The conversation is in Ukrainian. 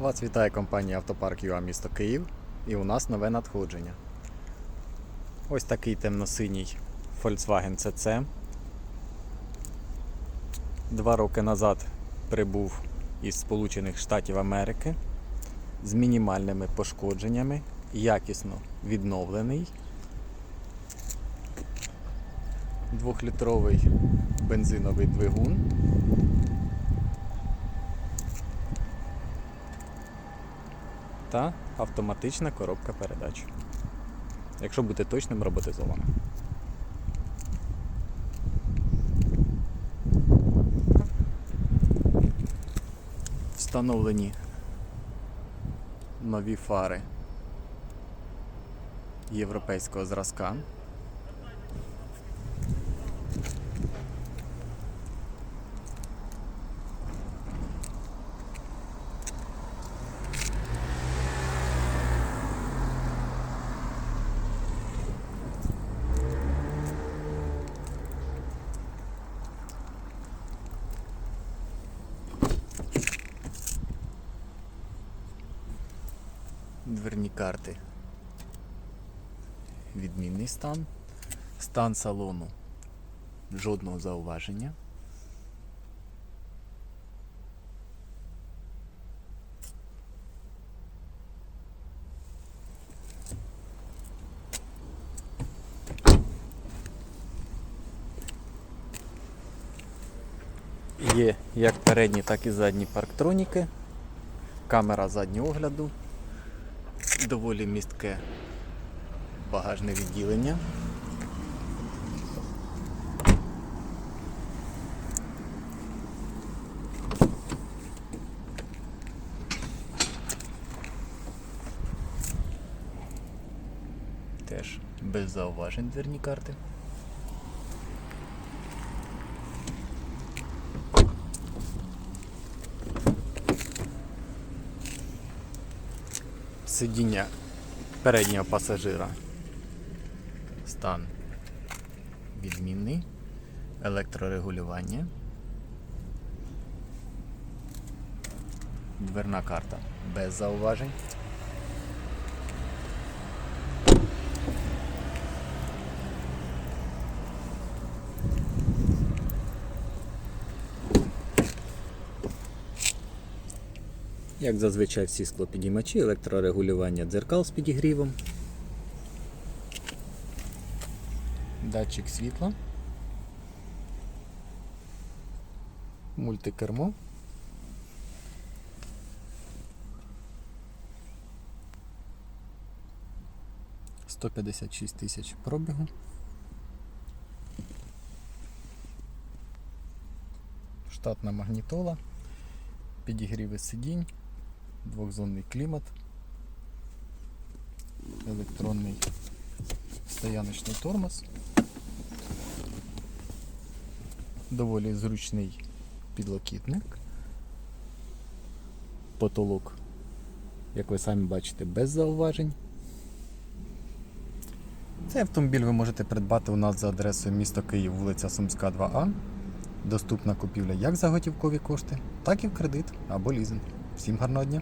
Вас вітає компанія Автопарк ЮА місто Київ і у нас нове надходження. Ось такий темно-синій Volkswagen CC. Два роки назад прибув із Сполучених Штатів Америки з мінімальними пошкодженнями, якісно відновлений. Двохлітровий бензиновий двигун. Та автоматична коробка передач. Якщо бути точним, роботизована. Встановлені нові фари європейського зразка. Дверні карти. Відмінний стан. Стан салону. Жодного зауваження. Є як передні, так і задні парктроніки. Камера заднього огляду доволі містке багажне відділення. Теж без зауважень дверні карти. Сидіння переднього пасажира. Стан відмінний. Електрорегулювання. Дверна карта без зауважень. Як зазвичай всі склопідіймачі, електрорегулювання дзеркал з підігрівом. Датчик світла. Мультикермо. Сто п'ятдесят шість тисяч пробігу. Штатна магнітола, підігріви сидінь, двохзонний клімат, електронний стояночний тормоз. Доволі зручний підлокітник. Потолок, як ви самі бачите, без зауважень. Цей автомобіль ви можете придбати у нас за адресою місто Київ, вулиця Сумська, 2А. Доступна купівля як за готівкові кошти, так і в кредит або лізинг. Всім гарного дня!